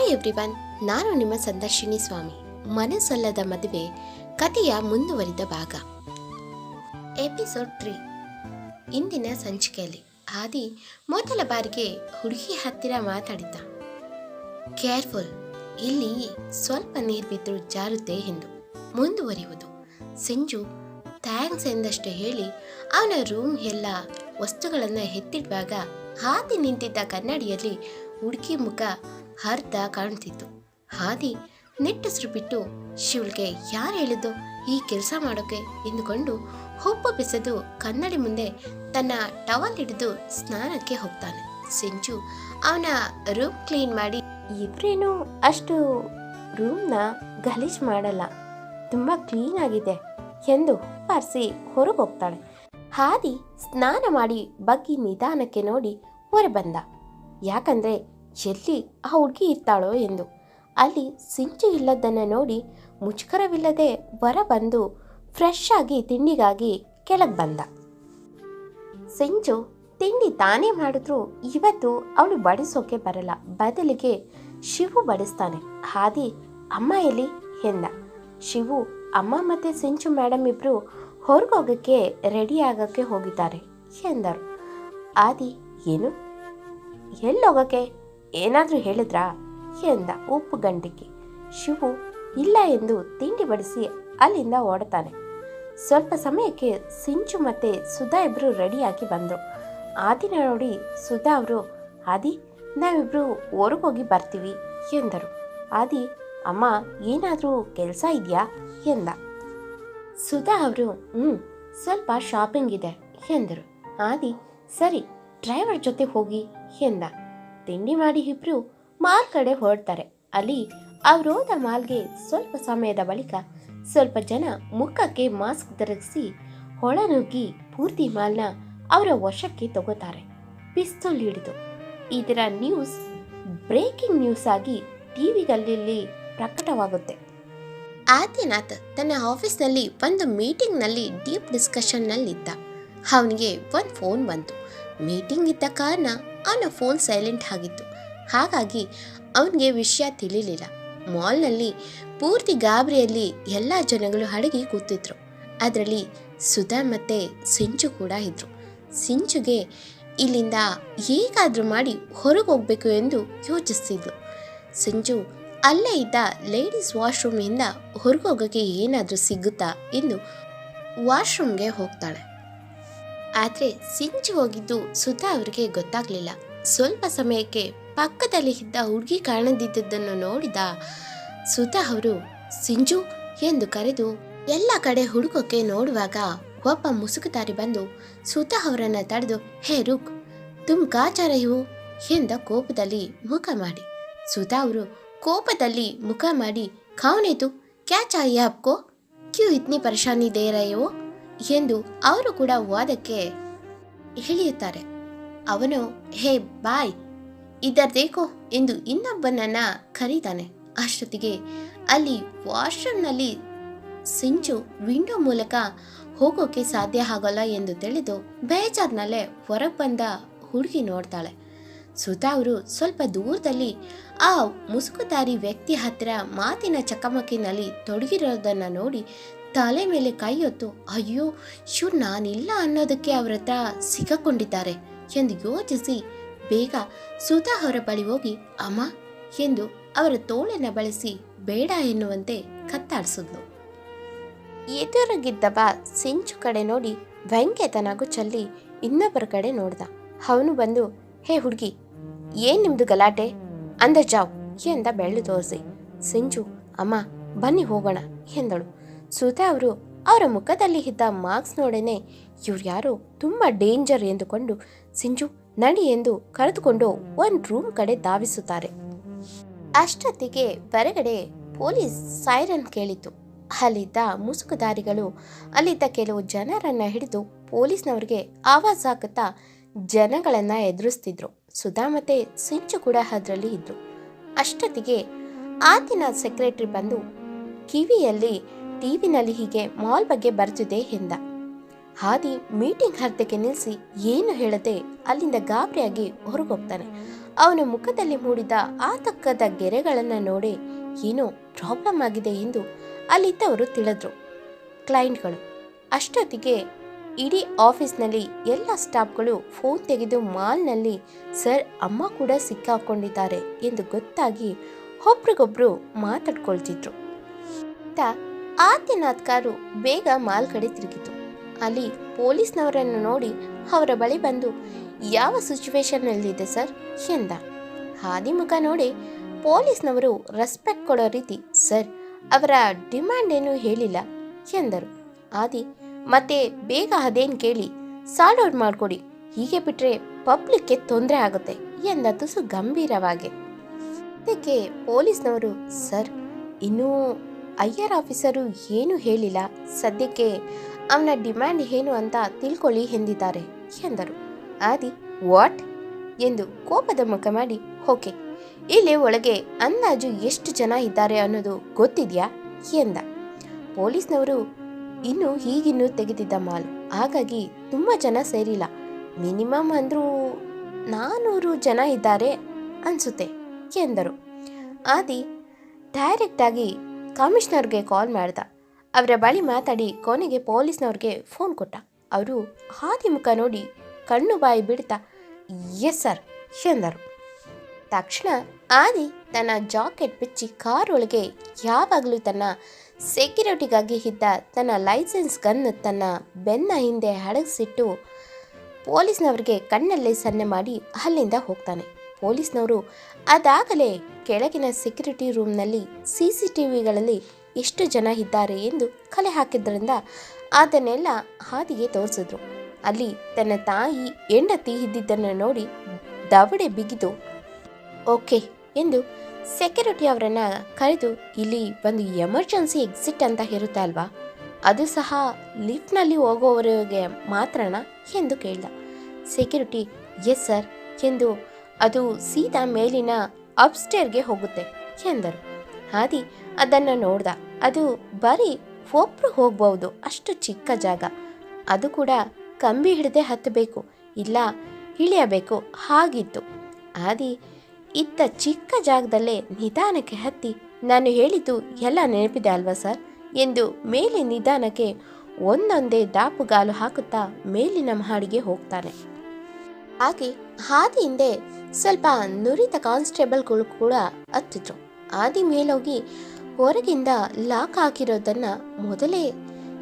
Hi everyone, ನಾನು ನಿಮ್ಮ ಸಂದರ್ಶಿನಿ ಸ್ವಾಮಿ. ಮನಸ್ಸಲ್ಲದ ಮದುವೆ, ಕಥೆಯ ಮುಂದುವರಿದ ಭಾಗ. Episode three. ಇಂದಿನ ಸಂಚಿಕೆಯಲ್ಲಿ ಆದಿ ಮೊದಲ ಬಾರಿಗೆ ಹುಡುಗಿ ಹತ್ತಿರ ಮಾತಾಡಿದ್ದ. ಕೇರ್ಫುಲ್, ಇಲ್ಲಿ ಸ್ವಲ್ಪ ನೀರು ಬಿದ್ದರೂ ಜಾರುತ್ತೆ ಎಂದು ಮುಂದುವರಿಯುವುದು. ಸಂಜು ಥ್ಯಾಂಕ್ಸ್ ಎಂದಷ್ಟೇ ಹೇಳಿ ಅವನ ರೂಮ್ ಎಲ್ಲ ವಸ್ತುಗಳನ್ನು ಎತ್ತಿಡುವಾಗ ಹಾದಿ ನಿಂತಿದ್ದ ಕನ್ನಡಿಯಲ್ಲಿ ಹುಡುಗಿ ಮುಖ ಅರ್ಧ ಕಾಣ್ತಿತ್ತು. ಹಾದಿ ನೆಟ್ಟಸರು ಬಿಟ್ಟು ಶಿವಳಿಗೆ ಯಾರು ಹೇಳಿದ್ದು ಈ ಕೆಲಸ ಮಾಡೋಕೆ ಎಂದುಕೊಂಡು ಹೊಪ್ಪ ಬೆಸೆದು ಕನ್ನಡಿ ಮುಂದೆ ತನ್ನ ಟವಲ್ ಹಿಡಿದು ಸ್ನಾನಕ್ಕೆ ಹೋಗ್ತಾನೆ. ಸಿಂಚು ಅವನ ರೂಮ್ ಕ್ಲೀನ್ ಮಾಡಿ ಇವ್ರೇನು ಅಷ್ಟು ರೂಮ್ನ ಗಲೀಜ್ ಮಾಡಲ್ಲ. ತುಂಬ ಕ್ಲೀನ್ ಆಗಿದೆ ಎಂದು ಹೊರಗೆ ಹೋಗ್ತಾಳೆ. ಹಾದಿ ಸ್ನಾನ ಮಾಡಿ ಬಗ್ಗಿ ನಿಧಾನಕ್ಕೆ ನೋಡಿ ಹೊರಬಂದ. ಯಾಕಂದ್ರೆ ಎಲ್ಲಿ ಆ ಹುಡುಗಿ ಇರ್ತಾಳೋ ಎಂದು. ಅಲ್ಲಿ ಸಿಂಚು ಇಲ್ಲದನ್ನು ನೋಡಿ ಮುಚ್ಕರವಿಲ್ಲದೆ ಹೊರ ಬಂದು ಫ್ರೆಶ್ ಆಗಿ ತಿಂಡಿಗಾಗಿ ಕೆಳಗೆ ಬಂದ. ಸಿಂಚು ತಿಂಡಿ ತಾನೇ ಮಾಡಿದ್ರು ಇವತ್ತು ಅವಳು ಬಡಿಸೋಕೆ ಬರಲ್ಲ. ಬದಲಿಗೆ ಶಿವು ಬಡಿಸ್ತಾನೆ. ಹಾದಿ ಅಮ್ಮ ಎಲ್ಲಿ? ಎಂದ. ಶಿವು, ಅಮ್ಮ ಮತ್ತೆ ಸಿಂಚು ಮೇಡಮ್ ಇಬ್ರು ಹೊರಗೋಗಕ್ಕೆ ರೆಡಿ ಆಗೋಕ್ಕೆ ಹೋಗಿದ್ದಾರೆ. ಎಂದರು. ಆದಿ ಏನು? ಎಲ್ಲೋಗಕ್ಕೆ ಏನಾದರೂ ಹೇಳಿದ್ರಾ ಎಂದ ಉಪ್ಪು ಗಂಟಿಗೆ ಶಿವು ಇಲ್ಲ ಎಂದು ತಿಂಡಿ ಬಡಿಸಿ ಅಲ್ಲಿಂದ ಓಡ್ತಾನೆ. ಸ್ವಲ್ಪ ಸಮಯಕ್ಕೆ ಸಿಂಚು ಮತ್ತೆ ಸುಧಾ ಇಬ್ಬರು ರೆಡಿಯಾಗಿ ಬಂದರು. ಆದಿನ ನೋಡಿ ಸುಧಾ ಅವರು, ಆದಿ ನಾವಿಬ್ಬರು ಹೊರಗೋಗಿ ಬರ್ತೀವಿ, ಎಂದರು. ಆದಿ, ಅಮ್ಮ, ಏನಾದರೂ ಕೆಲಸ ಇದೆಯಾ? ಎಂದ. ಸುಧಾ ಅವರು ಹ್ಞೂ ಸ್ವಲ್ಪ ಶಾಪಿಂಗ್ ಇದೆ, ಎಂದರು. ಆದಿ, ಸರಿ, ಡ್ರೈವರ್ ಜೊತೆ ಹೋಗಿ, ಎಂದ. ತಿಂಡಿ ಮಾಡಿ ಇಬ್ರು ಮಾಲ್ ಕಡೆ ಹೊರಡ್ತಾರೆ. ಅಲ್ಲಿ ಅವರೋದ ಮಾಲ್ಗೆ ಸ್ವಲ್ಪ ಸಮಯದ ಬಳಿಕ ಸ್ವಲ್ಪ ಜನ ಮುಖಕ್ಕೆ ಮಾಸ್ಕ್ ಧರಿಸಿ ಒಳನುಗ್ಗಿ ಪೂರ್ತಿ ಮಾಲ್ನ ಅವರ ವಶಕ್ಕೆ ತಗೋತಾರೆ. ಪಿಸ್ತೂಲ್ ಹಿಡಿದು. ಇದರ ನ್ಯೂಸ್ ಬ್ರೇಕಿಂಗ್ ನ್ಯೂಸ್ ಆಗಿ ಟಿವಿಗಳಲ್ಲಿ ಪ್ರಕಟವಾಗುತ್ತೆ. ಆದಿನಾಥ್ ತನ್ನ ಆಫೀಸ್ನಲ್ಲಿ ಒಂದು ಮೀಟಿಂಗ್ನಲ್ಲಿ ಡೀಪ್ ಡಿಸ್ಕಷನ್ನಲ್ಲಿದ್ದ. ಅವನಿಗೆ ಒಂದು ಫೋನ್ ಬಂತು. ಮೀಟಿಂಗ್ ಇದ್ದ ಕಾರಣ ಅವನ ಫೋನ್ ಸೈಲೆಂಟ್ ಆಗಿತ್ತು. ಹಾಗಾಗಿ ಅವನಿಗೆ ವಿಷಯ ತಿಳಿಲಿಲ್ಲ. ಮಾಲ್ನಲ್ಲಿ ಪೂರ್ತಿ ಗಾಬರಿಯಲ್ಲಿ ಎಲ್ಲ ಜನಗಳು ಅಡಗಿ ಕೂತಿದ್ರು. ಅದರಲ್ಲಿ ಸುಧಾ ಮತ್ತೆ ಸಿಂಚು ಕೂಡ ಇದ್ರು. ಸಿಂಚುಗೆ ಇಲ್ಲಿಂದ ಹೇಗಾದರೂ ಮಾಡಿ ಹೊರಗೆ ಹೋಗ್ಬೇಕು ಎಂದು ಯೋಚಿಸ್ತಿದ್ಲು. ಸಿಂಚು ಅಲ್ಲೇ ಇದ್ದ ಲೇಡೀಸ್ ವಾಶ್ರೂಮಿಂದ ಹೊರಗೆ ಹೋಗೋಕ್ಕೆ ಏನಾದರೂ ಸಿಗುತ್ತಾ ಎಂದು ವಾಶ್ರೂಮ್ಗೆ ಹೋಗ್ತಾಳೆ. ಆದರೆ ಸಿಂಚು ಹೋಗಿದ್ದು ಸುಧಾ ಅವರಿಗೆ ಗೊತ್ತಾಗಲಿಲ್ಲ. ಸ್ವಲ್ಪ ಸಮಯಕ್ಕೆ ಪಕ್ಕದಲ್ಲಿ ಇದ್ದ ಹುಡುಗಿ ಕಾಣದಿದ್ದದನ್ನು ನೋಡಿದ ಸುಧಾ ಅವರು ಸಿಂಜು ಎಂದು ಕರೆದು ಎಲ್ಲ ಕಡೆ ಹುಡುಕೋಕೆ ನೋಡುವಾಗ ಒಬ್ಬ ಮುಸುಕುದಾರಿ ಬಂದು ಸುಧಾ ಅವರನ್ನ ತಡೆದು, ಹೇ ರುಕ್, ತುಮ್ ಕಾಚಾರ ಇವು ಎಂದ ಕೋಪದಲ್ಲಿ ಮುಖ ಮಾಡಿ. ಸುಧಾ ಅವರು ಕೋಪದಲ್ಲಿ ಮುಖ ಮಾಡಿ ಕಾವನೇತು ಕ್ಯಾ ಆಯ್ಯಾಪ್ಕೋ ಕ್ಯೂ ಇತ್ನಿ ಪರೇಶಾನಿ ದೇ ರಹೆ ಹೋ? ಎಂದು ಅವರು ಕೂಡ ವಾದಕ್ಕೆ ಇಳಿಯುತ್ತಾರೆ ಅವನು, ಹೇ ಬಾಯ್ ಇದ್ದರ್ದೇಕೋ ದೇಕೋ ಎಂದು ಇನ್ನೊಬ್ಬನನ್ನ ಕರೀತಾನೆ. ಅಷ್ಟೊತ್ತಿಗೆ ಅಲ್ಲಿ ವಾಶ್ರೂಮ್ನಲ್ಲಿ ಸಿಂಚು ವಿಂಡೋ ಮೂಲಕ ಹೋಗೋಕೆ ಸಾಧ್ಯ ಆಗೋಲ್ಲ ಎಂದು ತಿಳಿದು ಬೇಜಾರ್ನಲ್ಲೇ ಹೊರಗೆ ಬಂದ ಹುಡುಗಿ ನೋಡ್ತಾಳೆ. ಸುಧಾ ಅವರು ಸ್ವಲ್ಪ ದೂರದಲ್ಲಿ ಆ ಮುಸುಕುದಾರಿ ವ್ಯಕ್ತಿ ಹತ್ತಿರ ಮಾತಿನ ಚಕಮಕಿನಲ್ಲಿ ತೊಡಗಿರೋದನ್ನು ನೋಡಿ ತಲೆ ಮೇಲೆ ಕೈ ಹೊತ್ತು, ಅಯ್ಯೋ, ಇವ್ರು ನಾನಿಲ್ಲ ಅನ್ನೋದಕ್ಕೆ ಅವರ ಹತ್ರ ಸಿಗಕೊಂಡಿದ್ದಾರೆ ಎಂದು ಯೋಚಿಸಿ ಬೇಗ ಸುಧಾ ಅವರ ಬಳಿ ಹೋಗಿ, ಅಮ್ಮ ಎಂದು ಅವರ ತೋಳನ್ನ ಬಳಸಿ ಬೇಡ ಎನ್ನುವಂತೆ ಕತ್ತಾಡಿಸಿದ್ಲು. ಎದುರಾಗಿದ್ದವ ಸಿಂಚು ಕಡೆ ನೋಡಿ ವ್ಯಂಗ್ಯತನಾಗೂ ಚಲ್ಲಿ ಇನ್ನೊಬ್ಬರ ಕಡೆ ನೋಡ್ದ. ಅವನು ಬಂದು, ಹೇ ಹುಡುಗಿ, ಏನ್ ನಿಮ್ದು ಗಲಾಟೆ? ಅಂದ ಜಾವ್ ಎಂದ ಬೆಳ್ಳು ತೋರಿಸಿ. ಸಿಂಚು, ಅಮ್ಮ, ಬನ್ನಿ ಹೋಗೋಣ ಎಂದಳು. ಸುಧಾ ಅವರು ಅವರ ಮುಖದಲ್ಲಿ ಇದ್ದ ಮಾರ್ಕ್ಸ್ ನೋಡನೆ ಇವ್ರು ಯಾರೋ ತುಂಬ ಡೇಂಜರ್ ಎಂದುಕೊಂಡು, ಸಿಂಜು ನಡಿ ಎಂದು ಕರೆದುಕೊಂಡು ಒಂದು ರೂಮ್ ಕಡೆ ಧಾವಿಸುತ್ತಾರೆ. ಅಷ್ಟೊತ್ತಿಗೆ ಹೊರಗಡೆ ಪೊಲೀಸ್ ಸೈರನ್ ಕೇಳಿತು ಅಲ್ಲಿದ್ದ ಮುಸುಕುದಾರಿಗಳು ಅಲ್ಲಿದ್ದ ಕೆಲವು ಜನರನ್ನ ಹಿಡಿದು ಪೊಲೀಸ್ನವ್ರಿಗೆ ಆವಾಜ್ ಹಾಕುತ್ತಾ ಜನಗಳನ್ನ ಎದುರಿಸ್ತಿದ್ರು. ಸುಧಾ ಮತ್ತೆ ಸಿಂಚು ಕೂಡ ಅದರಲ್ಲಿ ಇದ್ರು. ಅಷ್ಟೊತ್ತಿಗೆ ಆತಿನ ಸೆಕ್ರೆಟರಿ ಬಂದು ಕಿವಿಯಲ್ಲಿ ಟಿವಿನಲ್ಲಿ ಹೀಗೆ ಮಾಲ್ ಬಗ್ಗೆ ಬರ್ತಿದೆ ಎಂದ. ಹಾದಿ ಮೀಟಿಂಗ್ ಅರ್ಧಕ್ಕೆ ನಿಲ್ಲಿಸಿ ಏನು ಹೇಳದೆ ಅಲ್ಲಿಂದ ಗಾಬರಿಯಾಗಿ ಹೊರಗೋಗ್ತಾನೆ. ಅವನ ಮುಖದಲ್ಲಿ ಮೂಡಿದ ಆತಕ್ಕದ ಗೆರೆಗಳನ್ನು ನೋಡಿ ಏನೋ ಪ್ರಾಬ್ಲಮ್ ಆಗಿದೆ ಎಂದು ಅಲ್ಲಿದ್ದವರು ತಿಳಿದ್ರು. ಕ್ಲೈಂಟ್ಗಳು, ಅಷ್ಟೊತ್ತಿಗೆ ಇಡೀ ಆಫೀಸ್ನಲ್ಲಿ ಎಲ್ಲ ಸ್ಟಾಫ್ಗಳು ಫೋನ್ ತೆಗೆದು ಮಾಲ್ನಲ್ಲಿ ಸರ್, ಅಮ್ಮ ಕೂಡ ಸಿಕ್ಕಾಕೊಂಡಿದ್ದಾರೆ ಎಂದು ಗೊತ್ತಾಗಿ ಒಬ್ರಿಗೊಬ್ರು ಮಾತಾಡ್ಕೊಳ್ತಿದ್ರು. ಆದಿನಾಥ್ ಕಾರು ಬೇಗ ಮಾಲ್ ಕಡೆ ತಿರುಗಿತು. ಅಲ್ಲಿ ಪೊಲೀಸ್ನವರನ್ನು ನೋಡಿ ಅವರ ಬಳಿ ಬಂದು, ಯಾವ ಸಿಚುವೇಶನ್ನಲ್ಲಿದೆ ಸರ್? ಎಂದ. ಹಾದಿ ಮುಖ ನೋಡಿ ಪೊಲೀಸ್ನವರು ರೆಸ್ಪೆಕ್ಟ್ ಕೊಡೋ ರೀತಿ, ಸರ್, ಅವರ ಡಿಮ್ಯಾಂಡ್ ಏನು ಹೇಳಿಲ್ಲ? ಎಂದರು. ಆದಿ ಮತ್ತೆ ಬೇಗ ಅದೇನು ಕೇಳಿ ಸಾಲ್ಟ್ ಮಾಡಿಕೊಡಿ, ಹೀಗೆ ಬಿಟ್ರೆ ಪಬ್ಲಿಕ್ಗೆ ತೊಂದರೆ ಆಗುತ್ತೆ, ಎಂದ ತುಸು ಗಂಭೀರವಾಗಿ. ಅದಕ್ಕೆ ಪೊಲೀಸ್ನವರು, ಸರ್, ಇನ್ನೂ ಐ ಆರ್ ಆಫೀಸರು ಏನೂ ಹೇಳಿಲ್ಲ. ಸದ್ಯಕ್ಕೆ ಅವನ ಡಿಮ್ಯಾಂಡ್ ಏನು ಅಂತ ತಿಳ್ಕೊಳ್ಳಿ ಎಂದಿದ್ದಾರೆ ಎಂದರು. ಆದಿ, ವಾಟ್? ಎಂದು ಕೋಪದ ಮುಖ ಮಾಡಿ, ಓಕೆ. ಇಲ್ಲಿ ಒಳಗೆ ಅಂದಾಜು ಎಷ್ಟು ಜನ ಇದ್ದಾರೆ ಅನ್ನೋದು ಗೊತ್ತಿದೆಯಾ? ಎಂದ. ಪೊಲೀಸ್ನವರು ಇನ್ನು ಹೀಗಿನ್ನೂ ತೆಗೆದಿದ್ದ ಮಾಲ್. ಹಾಗಾಗಿ ತುಂಬ ಜನ ಸೇರಿಲ್ಲ. ಮಿನಿಮಮ್ ಅಂದರೂ ನಾನ್ನೂರು ಜನ ಇದ್ದಾರೆ ಅನಿಸುತ್ತೆ, ಎಂದರು. ಆದಿ ಡೈರೆಕ್ಟಾಗಿ ಕಮಿಷನರ್ಗೆ ಕಾಲ್ ಮಾಡ್ದ. ಅವರ ಬಳಿ ಮಾತಾಡಿ ಕೊನೆಗೆ ಪೊಲೀಸ್ನವ್ರಿಗೆ ಫೋನ್ ಕೊಟ್ಟ. ಅವರು ಹಾದಿ ಮುಖ ನೋಡಿ ಕಣ್ಣು ಬಾಯಿ ಬಿಡ್ತಾ, ಎಸ್ ಸರ್, ಎಂದರು. ತಕ್ಷಣ ಆದಿ ತನ್ನ ಜಾಕೆಟ್ ಬಿಚ್ಚಿ ಕಾರ್ ಒಳಗೆ ಯಾವಾಗಲೂ ತನ್ನ ಸೆಕ್ಯೂರಿಟಿಗಾಗಿ ಇದ್ದ ತನ್ನ ಲೈಸೆನ್ಸ್ ಗನ್ ತನ್ನ ಬೆನ್ನ ಹಿಂದೆ ಹಡಗಿಸಿಟ್ಟು ಪೊಲೀಸ್ನವ್ರಿಗೆ ಕಣ್ಣಲ್ಲೇ ಸನ್ನೆ ಮಾಡಿ ಅಲ್ಲಿಂದ ಹೋಗ್ತಾನೆ. ಪೊಲೀಸ್ನವರು. ಅದಾಗಲೇ ಕೆಳಗಿನ ಸೆಕ್ಯೂರಿಟಿ ರೂಮ್ನಲ್ಲಿ ಸಿ ಸಿ ಟಿ ವಿಗಳಲ್ಲಿ ಎಷ್ಟು ಜನ ಇದ್ದಾರೆ ಎಂದು ಕಲೆ ಹಾಕಿದ್ದರಿಂದ ಅದನ್ನೆಲ್ಲ ಹಾದಿಗೆ ತೋರಿಸಿದ್ರು. ಅಲ್ಲಿ ತನ್ನ ತಾಯಿ, ಹೆಂಡತಿ ಇದ್ದಿದ್ದನ್ನು ನೋಡಿ ದವಡೆ ಬಿಗಿದು, ಓಕೆ ಎಂದು ಸೆಕ್ಯೂರಿಟಿ ಅವರನ್ನ ಕರೆದು, ಇಲ್ಲಿ ಒಂದು ಎಮರ್ಜೆನ್ಸಿ ಎಕ್ಸಿಟ್ ಅಂತ ಇರುತ್ತೆ ಅಲ್ವಾ? ಅದು ಸಹ ಲಿಫ್ಟ್ನಲ್ಲಿ ಹೋಗೋವರಿಗೆ ಮಾತ್ರನ? ಎಂದು ಕೇಳಿದ. ಸೆಕ್ಯೂರಿಟಿ, ಎಸ್ ಸರ್, ಎಂದು ಅದು ಸೀದಾ ಮೇಲಿನ ಅಪ್ಸ್ಟೇರ್ಗೆ ಹೋಗುತ್ತೆ ಎಂದರು. ಹಾದಿ ಅದನ್ನು ನೋಡ್ದ. ಅದು ಬರೀ ಒಬ್ರು ಹೋಗ್ಬಹುದು ಅಷ್ಟು ಚಿಕ್ಕ ಜಾಗ. ಅದು ಕೂಡ ಕಂಬಿ ಹಿಡದೆ ಹತ್ತಬೇಕು, ಇಲ್ಲ ಇಳಿಯಬೇಕು ಹಾಗಿತ್ತು. ಆದಿ ಇತ್ತ ಚಿಕ್ಕ ಜಾಗದಲ್ಲೇ ನಿಧಾನಕ್ಕೆ ಹತ್ತಿ, ನಾನು ಹೇಳಿದ್ದು ಎಲ್ಲ ನೆನಪಿದೆ ಅಲ್ವಾ ಸರ್? ಎಂದು ಮೇಲೆ ನಿಧಾನಕ್ಕೆ ಒಂದೊಂದೇ ದಾಪುಗಾಲು ಹಾಕುತ್ತಾ ಮೇಲಿನ ಮಹಡಿಗೆ ಹೋಗ್ತಾನೆ. ಹಾಗೆ ಹಾದಿ ಹಿಂದೆ ಸ್ವಲ್ಪ ನುರಿತ ಕಾನ್ಸ್ಟೇಬಲ್ಗಳು ಕೂಡ ಹತ್ತಿದ್ರು. ಆದಿ ಮೇಲೋಗಿ ಹೊರಗಿಂದ ಲಾಕ್ ಹಾಕಿರೋದನ್ನ ಮೊದಲೇ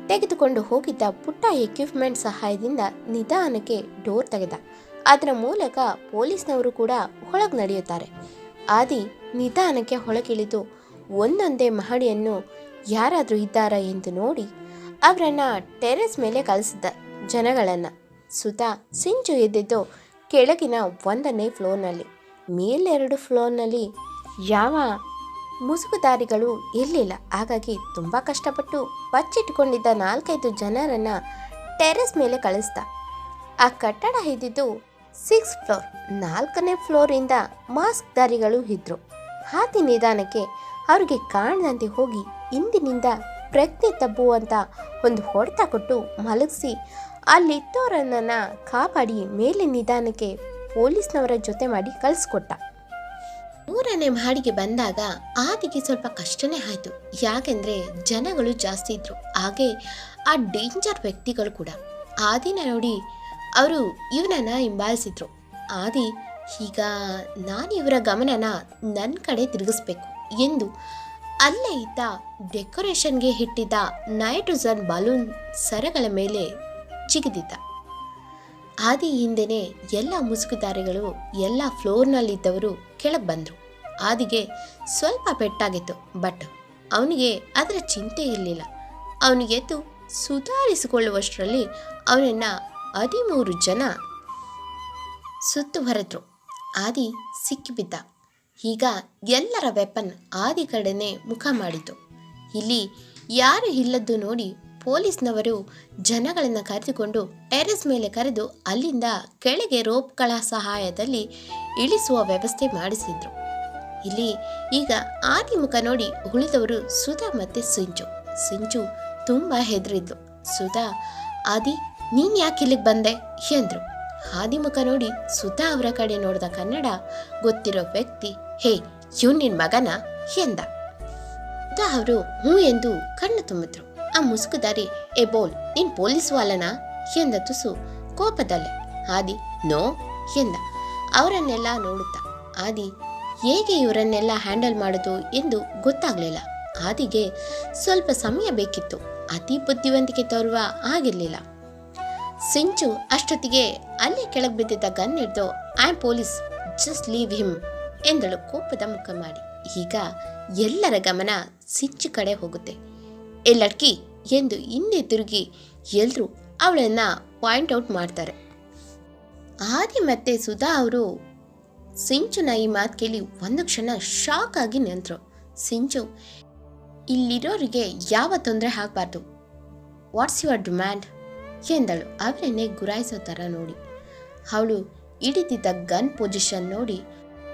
ತೆಗೆದುಕೊಂಡು ಹೋಗಿದ್ದ ಪುಟ್ಟ ಎಕ್ವಿಪ್ಮೆಂಟ್ ಸಹಾಯದಿಂದ ನಿಧಾನಕ್ಕೆ ಡೋರ್ ತೆಗೆದ. ಅದರ ಮೂಲಕ ಪೊಲೀಸ್ನವರು ಕೂಡ ಒಳಗೆ ನಡೆಯುತ್ತಾರೆ. ಆದಿ ನಿಧಾನಕ್ಕೆ ಹೊಳಗಿಳಿದು ಒಂದೊಂದೇ ಮಹಡಿಯನ್ನು ಯಾರಾದರೂ ಇದ್ದಾರಾ ಎಂದು ನೋಡಿ ಅವರನ್ನ ಟೆರೆಸ್ ಮೇಲೆ ಕಳಿಸಿದ್ದ ಜನಗಳನ್ನು. ಸುತ ಸಿಂಚು ಎದ್ದಿದ್ದು ಕೆಳಗಿನ ಒಂದನೇ ಫ್ಲೋರ್ನಲ್ಲಿ, ಮೇಲೆರಡು ಫ್ಲೋರ್ನಲ್ಲಿ ಯಾವ ಮುಸುಗುದಾರಿಗಳು ಇರಲಿಲ್ಲ. ಹಾಗಾಗಿ ತುಂಬ ಕಷ್ಟಪಟ್ಟು ಬಚ್ಚಿಟ್ಕೊಂಡಿದ್ದ ನಾಲ್ಕೈದು ಜನರನ್ನು ಟೆರೆಸ್ ಮೇಲೆ ಕಳಿಸ್ದ. ಆ ಕಟ್ಟಡ ಇದ್ದಿದ್ದು ಸಿಕ್ಸ್ ಫ್ಲೋರ್, ನಾಲ್ಕನೇ ಫ್ಲೋರಿಂದ ಮಾಸ್ಕ್ ದಾರಿಗಳು ಇದ್ದರು ಹಾದಿ ನಿಧಾನಕ್ಕೆ ಅವ್ರಿಗೆ ಕಾಣದಂತೆ ಹೋಗಿ ಇಂದಿನಿಂದ ಪ್ರಜ್ಞೆ ತಬ್ಬುವಂಥ ಒಂದು ಹೊಡೆತ ಕೊಟ್ಟು ಮಲಗಿಸಿ ಅಲ್ಲಿದ್ದವರನ್ನ ಕಾಪಾಡಿ ಮೇಲೆ ನಿಧಾನಕ್ಕೆ ಪೊಲೀಸ್ನವರ ಜೊತೆ ಮಾಡಿ ಕಳಿಸ್ಕೊಟ್ಟ. ಮೂರನೇ ಮಹಡಿಗೆ ಬಂದಾಗ ಆದಿಗೆ ಸ್ವಲ್ಪ ಕಷ್ಟನೇ ಆಯಿತು. ಯಾಕೆಂದ್ರೆ ಜನಗಳು ಜಾಸ್ತಿ ಇದ್ರು. ಹಾಗೆ ಆ ಡೇಂಜರ್ ವ್ಯಕ್ತಿಗಳು ಕೂಡ. ಆದಿನ ನೋಡಿ ಅವರು ಇವನನ್ನು ಹಿಂಬಾಲಿಸಿದ್ರು. ಆದಿ, ಈಗ ನಾನು ಇವರ ಗಮನನ ನನ್ನ ಕಡೆ ತಿರುಗಿಸ್ಬೇಕು ಎಂದು ಅಲ್ಲೇ ಇದ್ದ ಡೆಕೋರೇಷನ್ಗೆ ಇಟ್ಟಿದ್ದ ನೈಟ್ರೋಜನ್ ಬಲೂನ್ ಸರಗಳ ಮೇಲೆ ಜಿಗಿದಿದ್ದ ಆದಿ ಹಿಂದೆನೆ ಎಲ್ಲ ಮುಸುಕುದಾರಿಗಳು ಎಲ್ಲ ಫ್ಲೋರ್ನಲ್ಲಿದ್ದವರು ಕೆಳಗೆ ಬಂದರು. ಆದಿಗೆ ಸ್ವಲ್ಪ ಪೆಟ್ಟಾಗಿತ್ತು, ಬಟ್ ಅವನಿಗೆ ಅದರ ಚಿಂತೆ ಇರಲಿಲ್ಲ. ಅವನಿಗೆದ್ದು ಸುಧಾರಿಸಿಕೊಳ್ಳುವಷ್ಟರಲ್ಲಿ ಅವನನ್ನು ಹದಿಮೂರು ಜನ ಸುತ್ತುವರೆದ್ರು ಆದಿ ಸಿಕ್ಕಿಬಿದ್ದ. ಈಗ ಎಲ್ಲರ ವೆಪನ್ ಆದಿ ಕಡೆನೇ ಮುಖ ಮಾಡಿತು ಇಲ್ಲಿ ಯಾರು ಇಲ್ಲದ್ದು ನೋಡಿ ಪೊಲೀಸ್ನವರು ಜನಗಳನ್ನು ಕರೆದುಕೊಂಡು ಟೆರೆಸ್ ಮೇಲೆ ಕರೆದು ಅಲ್ಲಿಂದ ಕೆಳಗೆ ರೋಪ್ಗಳ ಸಹಾಯದಲ್ಲಿ ಇಳಿಸುವ ವ್ಯವಸ್ಥೆ ಮಾಡಿಸಿದ್ರು. ಇಲ್ಲಿ ಈಗ ಆದಿ ಮುಖ ನೋಡಿ ಉಳಿದವರು ಸುಧಾ ಮತ್ತೆ ಸಿಂಚು. ಸಿಂಚು ತುಂಬ ಹೆದರಿದ್ಲು. ಸುಧಾ, ಆದಿ, ನೀನ್ ಯಾಕೆ ಇಲ್ಲಿಗೆ ಬಂದೆ? ಎಂದ್ರು. ಆದಿಮುಖ ಮುಖ ನೋಡಿ ಸುಧಾ ಅವರ ಕಡೆ ನೋಡಿದ ಕನ್ನಡ ಗೊತ್ತಿರೋ ವ್ಯಕ್ತಿ, ಹೇ ಇವ್ ನಿನ್ ಮಗನ? ಎಂದ. ಸುಧಾ ಅವರು, ಹ್ಞೂ ಎಂದು ಕಣ್ಣು ತುಂಬಿದ್ರು. ಆ ಮುಸುಕುದಾರಿ ಏ ಬೋಲ್, ನೀನ್ ಪೊಲೀಸ್ ವಾಲನ? ಎಂದ ತುಸು ಕೋಪದಲ್ಲೇ. ಆದಿ, ನೋ, ಎಂದ. ಅವರನ್ನೆಲ್ಲ ನೋಡುತ್ತಾ, ಆದಿ, ಹೇಗೆ ಇವರನ್ನೆಲ್ಲ ಹ್ಯಾಂಡಲ್ ಮಾಡೋದು ಎಂದು ಗೊತ್ತಾಗ್ಲಿಲ್ಲ. ಆದಿಗೆ ಸ್ವಲ್ಪ ಸಮಯ ಬೇಕಿತ್ತು. ಅತಿ ಬುದ್ಧಿವಂತಿಕೆ ತೋರುವ ಆಗಿರ್ಲಿಲ್ಲ. ಸಿಂಚು ಅಷ್ಟೊತ್ತಿಗೆ ಅಲ್ಲೇ ಕೆಳಗೆ ಬಿದ್ದಿದ್ದ ಗನ್ ಹಿಡ್ದು, I police, just leave him, ಎಂದಳು ಕೋಪದ ಮುಖ ಮಾಡಿ. ಈಗ ಎಲ್ಲರ ಗಮನ ಸಿಂಚು ಕಡೆ ಹೋಗುತ್ತೆ. ಏ ಲಡ್ಕಿ ಎಂದು ಹಿಂದೆ ತಿರುಗಿ ಎಲ್ಲರೂ ಅವಳನ್ನು ಪಾಯಿಂಟ್ ಔಟ್ ಮಾಡ್ತಾರೆ. ಆದಿ ಮತ್ತೆ ಸುಧಾ ಅವರು ಸಿಂಚುನ ಈ ಮಾತು ಕೇಳಿ ಒಂದು ಕ್ಷಣ ಶಾಕ್ ಆಗಿ ನಿಂತರು. ಸಿಂಚು, ಇಲ್ಲಿರೋರಿಗೆ ಯಾವ ತೊಂದರೆ ಆಗಬಾರ್ದು? ವಾಟ್ಸ್ ಯುವರ್ ಡಿಮ್ಯಾಂಡ್ ಎಂದಳು. ಅವರನ್ನೇ ಗುರಾಯಿಸೋ ಥರ ನೋಡಿ. ಅವಳು ಹಿಡಿದಿದ್ದ ಗನ್ ಪೊಸಿಷನ್ ನೋಡಿ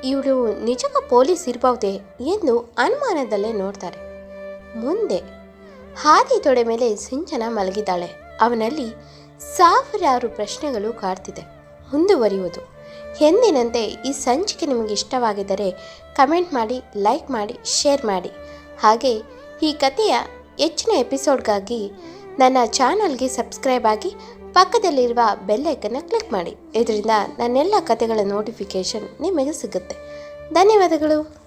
ಇವಳು ನಿಜಕ್ಕೂ ಪೊಲೀಸ್ ಇರಬಹುದೇ ಎಂದು ಅನುಮಾನದಲ್ಲೇ ನೋಡ್ತಾರೆ. ಮುಂದೆ ಹಾದಿ ತೊಡೆ ಮೇಲೆ ಸಿಂಚನ ಮಲಗಿದ್ದಾಳೆ. ಅವನಲ್ಲಿ ಸಾವಿರಾರು ಪ್ರಶ್ನೆಗಳು ಕಾಡ್ತಿದೆ. ಮುಂದುವರಿಯುವುದು. ಎಂದಿನಂತೆ ಈ ಸಂಚಿಕೆ ನಿಮಗೆ ಇಷ್ಟವಾಗಿದ್ದರೆ ಕಮೆಂಟ್ ಮಾಡಿ, ಲೈಕ್ ಮಾಡಿ, ಶೇರ್ ಮಾಡಿ. ಹಾಗೆ ಈ ಕಥೆಯ ಹೆಚ್ಚಿನ ಎಪಿಸೋಡ್ಗಾಗಿ ನನ್ನ ಚಾನಲ್ಗೆ ಸಬ್ಸ್ಕ್ರೈಬ್ ಆಗಿ ಪಕ್ಕದಲ್ಲಿರುವ ಬೆಲ್ಲೈಕನ್ನು ಕ್ಲಿಕ್ ಮಾಡಿ. ಇದರಿಂದ ನನ್ನೆಲ್ಲ ಕಥೆಗಳ ನೋಟಿಫಿಕೇಷನ್ ನಿಮಗೆ ಸಿಗುತ್ತೆ. ಧನ್ಯವಾದಗಳು.